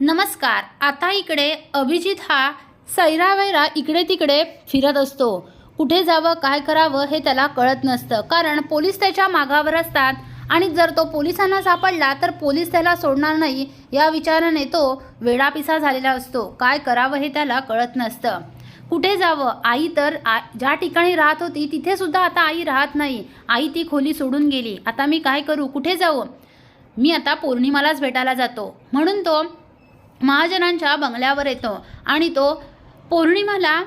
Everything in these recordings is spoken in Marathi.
नमस्कार. आता इकडे अभिजित हा सैरावैरा इकडे तिकडे फिरत असतो. कुठे जावं काय करावं हे त्याला कळत नसतं. कारण पोलीस त्याच्या मागावर असतात आणि जर तो पोलिसांना सापडला तर पोलीस त्याला सोडणार नाही या विचाराने तो वेडापिसा झालेला असतो. काय करावं हे त्याला कळत नसतं. कुठे जावं? आई तर आ ज्या ठिकाणी राहत होती तिथे सुद्धा आता आई राहत नाही. आई ती खोली सोडून गेली. आता मी काय करू? कुठे जाऊ मी आता पौर्णिमालाच भेटायला जातो. म्हणून तो महाजनांच्या बंगल्यावर येतो आणि तो पौर्णिमाला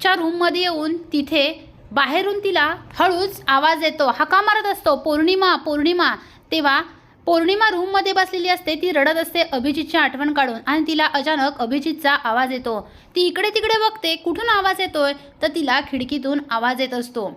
च्या रूममध्ये येऊन तिथे बाहेरून तिला हळूच आवाज येतो हाका मारत असतो पौर्णिमा पौर्णिमा. तेव्हा पौर्णिमा रूममध्ये बसलेली असते ती रडत असते अभिजितची आठवण काढून आणि तिला अचानक अभिजितचा आवाज येतो. ती इकडे तिकडे बघते कुठून आवाज येतोय? तर तिला खिडकीतून आवाज येत असतो.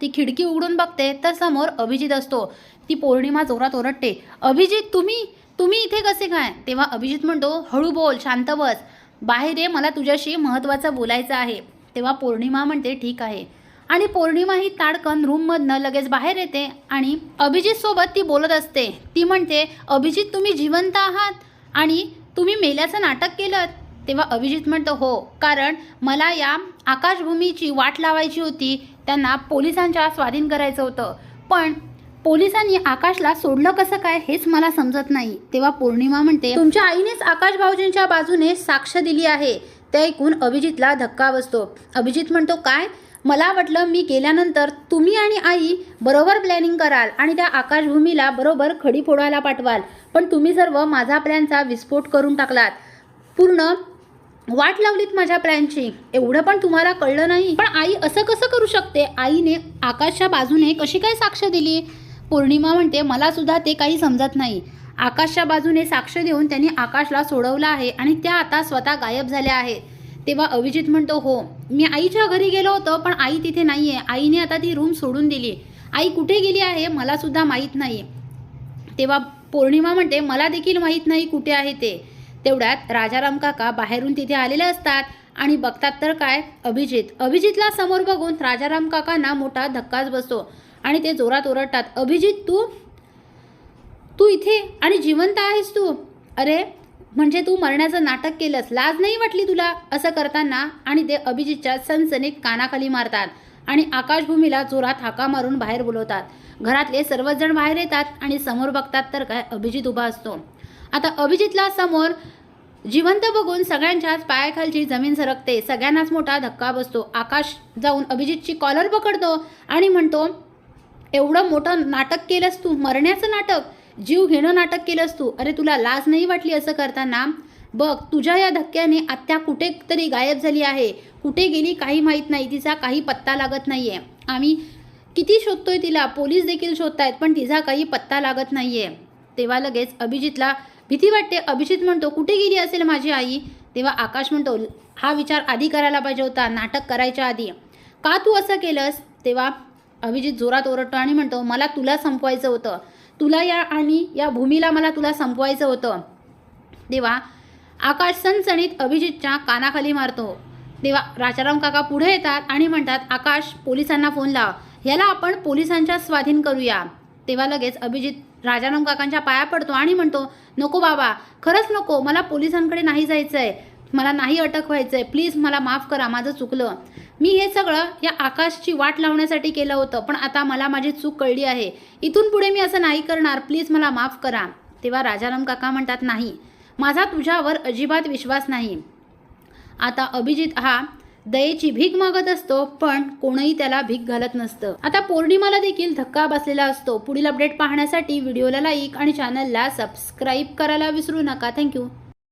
ती खिडकी उघडून बघते तर समोर अभिजित असतो. ती पौर्णिमा जोरात ओरडते अभिजित तुम्ही तुम्ही इथे कसे काय? तेव्हा अभिजित म्हणतो हळू बोल शांत बस. बाहेर ये मला तुझ्याशी महत्त्वाचं बोलायचं आहे. तेव्हा पौर्णिमा म्हणते ठीक आहे. आणि पौर्णिमा ही ताडकन रूममधनं लगेच बाहेर येते आणि अभिजितसोबत ती बोलत असते. ती म्हणते अभिजित तुम्ही जिवंत आहात आणि तुम्ही मेल्याचं नाटक केलं? तेव्हा अभिजित म्हणतो हो कारण मला या आकाशभूमीची वाट लावायची होती. त्यांना पोलिसांच्या स्वाधीन करायचं होतं. पण पोलिसांनी आकाशला सोडलं कसं काय हेच मला समजत नाही. तेव्हा पौर्णिमा म्हणते तुमच्या आईनेच आकाश भाऊजींच्या बाजूने साक्ष दिली आहे. ते ऐकून अभिजितला धक्का बसतो. अभिजित म्हणतो काय? मला वाटलं मी गेल्यानंतर तुम्ही आणि आई बरोबर प्लॅनिंग कराल आणि त्या आकाशभूमीला बरोबर खडी फोडायला पाठवाल. पण तुम्ही सर्व माझा प्लॅनचा विस्फोट करून टाकलात. पूर्ण वाट लावलीत माझ्या प्लॅनची एवढं पण तुम्हाला कळलं नाही. पण आई असं कसं करू शकते? आईने आकाशच्या बाजूने कशी काय साक्ष दिली? पौर्णिमा म्हणते मला सुद्धा ते काही समजत नाही. आकाशच्या बाजूने साक्ष देऊन त्यांनी आकाशला सोडवलं आहे आणि त्या आता स्वतः गायब झाल्या आहेत. तेव्हा अभिजित म्हणतो हो मी आईच्या घरी गेलो होतो पण आई तिथे नाही आहे आईने आता ती रूम सोडून दिली. आई कुठे गेली आहे मला सुद्धा माहीत नाही. तेव्हा पौर्णिमा म्हणते मला देखील माहीत नाही कुठे आहे ते. तेवढ्यात राजाराम काका बाहेरून तिथे आलेले असतात आणि बघतात तर काय? अभिजित. अभिजितला समोर बघून राजाराम काकांना मोठा धक्काच बसतो. आणि ते जोरात ओरडतात अभिजित तू तू इथे आणि जिवंत आहेस तू. अरे म्हणजे तू मरण्याचं नाटक केलंस लाज नाही वाटली तुला? असं करताना आणि ते अभिजितच्या सनसनीत कानाखाली मारतात आणि आकाशभूमीला जोरात हाका मारून बाहेर बोलवतात. घरातले सर्वच जण बाहेर येतात आणि समोर बघतात तर काय अभिजित उभा असतो. आता अभिजितला समोर जिवंत बघून सगळ्यांच्याच पायाखालची जमीन सरकते सगळ्यांनाच मोठा धक्का बसतो. आकाश जाऊन अभिजितची कॉलर पकडतो आणि म्हणतो एवढं मोठं नाटक केलंस तू मरण्याचं नाटक जीव घेणं नाटक केलंस तू. अरे तुला लाज नाही वाटली असं करताना? बघ तुझ्या या धक्क्याने आत्या कुठे तरी गायब झाली आहे. कुठे गेली काही माहीत नाही तिचा काही पत्ता लागत नाही आहे आम्ही किती शोधतोय तिला? पोलीस देखील शोधतायत पण तिचा काही पत्ता लागत नाही आहे तेव्हा लगेच अभिजितला भीती वाटते. अभिजित म्हणतो कुठे गेली असेल माझी आई? तेव्हा आकाश म्हणतो हा विचार आधी करायला पाहिजे होता. नाटक करायच्या आधी. का तू असं केलंस? तेव्हा अभिजित जोरात ओरडतो आणि म्हणतो मला तुला संपवायचं होतं. तुला या आणि या भूमीला मला तुला संपवायचं होतं. तेव्हा आकाश सणसणीत अभिजितच्या कानाखाली मारतो. तेव्हा राजाराम काका पुढे येतात आणि म्हणतात आकाश पोलिसांना फोन लाव. ह्याला आपण पोलिसांच्या स्वाधीन करूया. तेव्हा लगेच अभिजित राजाराम काकांच्या पाया पडतो आणि म्हणतो नको बाबा खरंच नको. मला पोलिसांकडे नाही जायचं आहे मला नाही अटक व्हायचं आहे प्लीज मला माफ करा. माझं चुकलं. मी हे सगळं या आकाशची वाट लावण्यासाठी केलं होतं पण आता मला माझी चूक कळली आहे. इथून पुढे मी असं नाही करणार. प्लीज मला माफ करा. तेव्हा राजाराम काका म्हणतात नाही. माझा तुझ्यावर अजिबात विश्वास नाही. आता अभिजित हा दयेची भीक मागत असतो पण कोणीही त्याला भीक घालत नसतं. आता पौर्णिमाला देखील धक्का बसलेला असतो. पुढील अपडेट पाहण्यासाठी व्हिडिओला लाईक आणि चॅनलला सबस्क्राईब करायला विसरू नका. थँक्यू